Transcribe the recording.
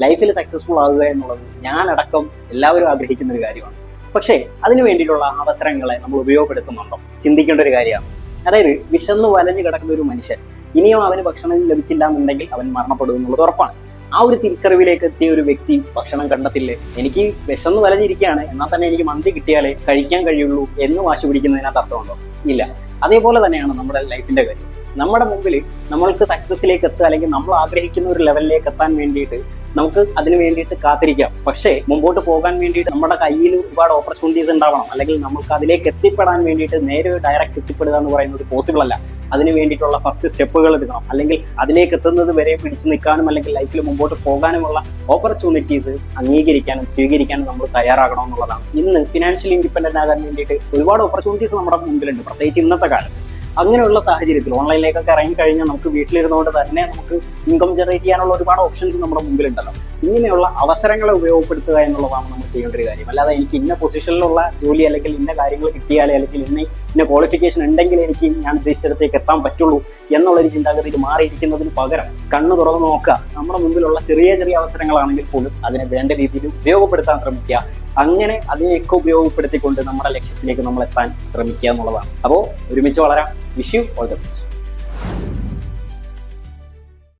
ലൈഫിൽ സക്സസ്ഫുൾ ആവുക എന്നുള്ളത് ഞാനടക്കം എല്ലാവരും ആഗ്രഹിക്കുന്ന ഒരു കാര്യമാണ്. പക്ഷേ അതിനു വേണ്ടിയിട്ടുള്ള അവസരങ്ങളെ നമ്മൾ ഉപയോഗപ്പെടുത്തുന്നുണ്ടോ? ചിന്തിക്കേണ്ട ഒരു കാര്യമാണ്. അതായത് വിശന്ന് വലഞ്ഞു കിടക്കുന്ന ഒരു മനുഷ്യൻ ഇനിയും അവന് ഭക്ഷണം ലഭിച്ചില്ല എന്നുണ്ടെങ്കിൽ അവൻ മരണപ്പെടും എന്നുള്ളത് ഉറപ്പാണ്. ആ ഒരു തിരിച്ചറിവിലേക്ക് എത്തിയ ഒരു വ്യക്തി ഭക്ഷണം കണ്ടെത്തില്ലേ? എനിക്ക് വിശന്ന് വലഞ്ഞിരിക്കുകയാണ് എന്നാൽ തന്നെ എനിക്ക് മന്തി കിട്ടിയാലേ കഴിക്കാൻ കഴിയുള്ളൂ എന്ന് വാശി പിടിക്കുന്നതിനകത്ത് അർത്ഥമുണ്ടോ? ഇല്ല. അതേപോലെ തന്നെയാണ് നമ്മുടെ ലൈഫിന്റെ കാര്യം. നമ്മുടെ മുമ്പിൽ നമ്മൾക്ക് സക്സസിലേക്ക് എത്തുക അല്ലെങ്കിൽ നമ്മൾ ആഗ്രഹിക്കുന്ന ഒരു ലെവലിലേക്ക് എത്താൻ വേണ്ടിയിട്ട് നമുക്ക് അതിന് വേണ്ടിയിട്ട് കാത്തിരിക്കാം. പക്ഷേ മുമ്പോട്ട് പോകാൻ വേണ്ടിയിട്ട് നമ്മുടെ കയ്യിൽ ഒരുപാട് ഓപ്പർച്യൂണിറ്റീസ് ഉണ്ടാവണം. അല്ലെങ്കിൽ നമുക്ക് അതിലേക്ക് എത്തിപ്പെടാൻ വേണ്ടിയിട്ട് നേരെ ഡയറക്റ്റ് എത്തിപ്പെടുക എന്ന് പറയുന്നത് പോസിബിൾ അല്ല. അതിന് വേണ്ടിയിട്ടുള്ള ഫസ്റ്റ് സ്റ്റെപ്പുകൾ എടുക്കണം. അല്ലെങ്കിൽ അതിലേക്ക് എത്തുന്നത് വരെ പിടിച്ചു നിൽക്കാനും അല്ലെങ്കിൽ ലൈഫിൽ മുമ്പോട്ട് പോകാനുമുള്ള ഓപ്പർച്യൂണിറ്റീസ് അംഗീകരിക്കാനും സ്വീകരിക്കാനും നമ്മൾ തയ്യാറാകണം എന്നുള്ളതാണ്. ഇന്ന് ഫിനാൻഷ്യലി ഇൻഡിപെൻഡന്റ് ആകാൻ വേണ്ടിയിട്ട് ഒരുപാട് ഓപ്പർച്യൂണിറ്റീസ് നമ്മുടെ മുമ്പിലുണ്ട്. പ്രത്യേകിച്ച് ഇന്നത്തെ കാലത്ത്. അങ്ങനെയുള്ള സാഹചര്യത്തിൽ ഓൺലൈനിലേക്കൊക്കെ ഇറങ്ങി കഴിഞ്ഞാൽ നമുക്ക് വീട്ടിലിരുന്നുകൊണ്ട് തന്നെ നമുക്ക് ഇൻകം ജനറേറ്റ് ചെയ്യാനുള്ള ഒരുപാട് ഓപ്ഷൻസ് നമ്മുടെ മുമ്പിലുണ്ടല്ലോ. ഇങ്ങനെയുള്ള അവസരങ്ങളെ ഉപയോഗപ്പെടുത്തുക എന്നുള്ളതാണ് നമ്മൾ ചെയ്യേണ്ട ഒരു കാര്യം. അല്ലാതെ എനിക്ക് ഇന്ന പൊസിഷനിലുള്ള ജോലി അല്ലെങ്കിൽ ഇന്ന കാര്യങ്ങൾ കിട്ടിയാലേ അല്ലെങ്കിൽ ഇന്ന ഇന്ന ക്വാളിഫിക്കേഷൻ ഉണ്ടെങ്കിൽ എനിക്ക് ഞാൻ ഉദ്ദേശിച്ചിടത്തേക്ക് എത്താൻ പറ്റുള്ളൂ എന്നുള്ളൊരു ചിന്താഗതിയിൽ മാറിയിരിക്കുന്നതിന് പകരം കണ്ണു തുറന്നു നോക്കുക. നമ്മുടെ മുമ്പിലുള്ള ചെറിയ ചെറിയ അവസരങ്ങളാണെങ്കിൽ പോലും അതിനെ വേണ്ട രീതിയിൽ ഉപയോഗപ്പെടുത്താൻ ശ്രമിക്കുക. അങ്ങനെ അതിനെയൊക്കെ ഉപയോഗപ്പെടുത്തിക്കൊണ്ട് നമ്മുടെ ലക്ഷ്യത്തിലേക്ക് നമ്മൾ എത്താൻ ശ്രമിക്കുക എന്നുള്ളതാണ്. അപ്പോൾ ഒരുമിച്ച് വളരാം. Wish you all the best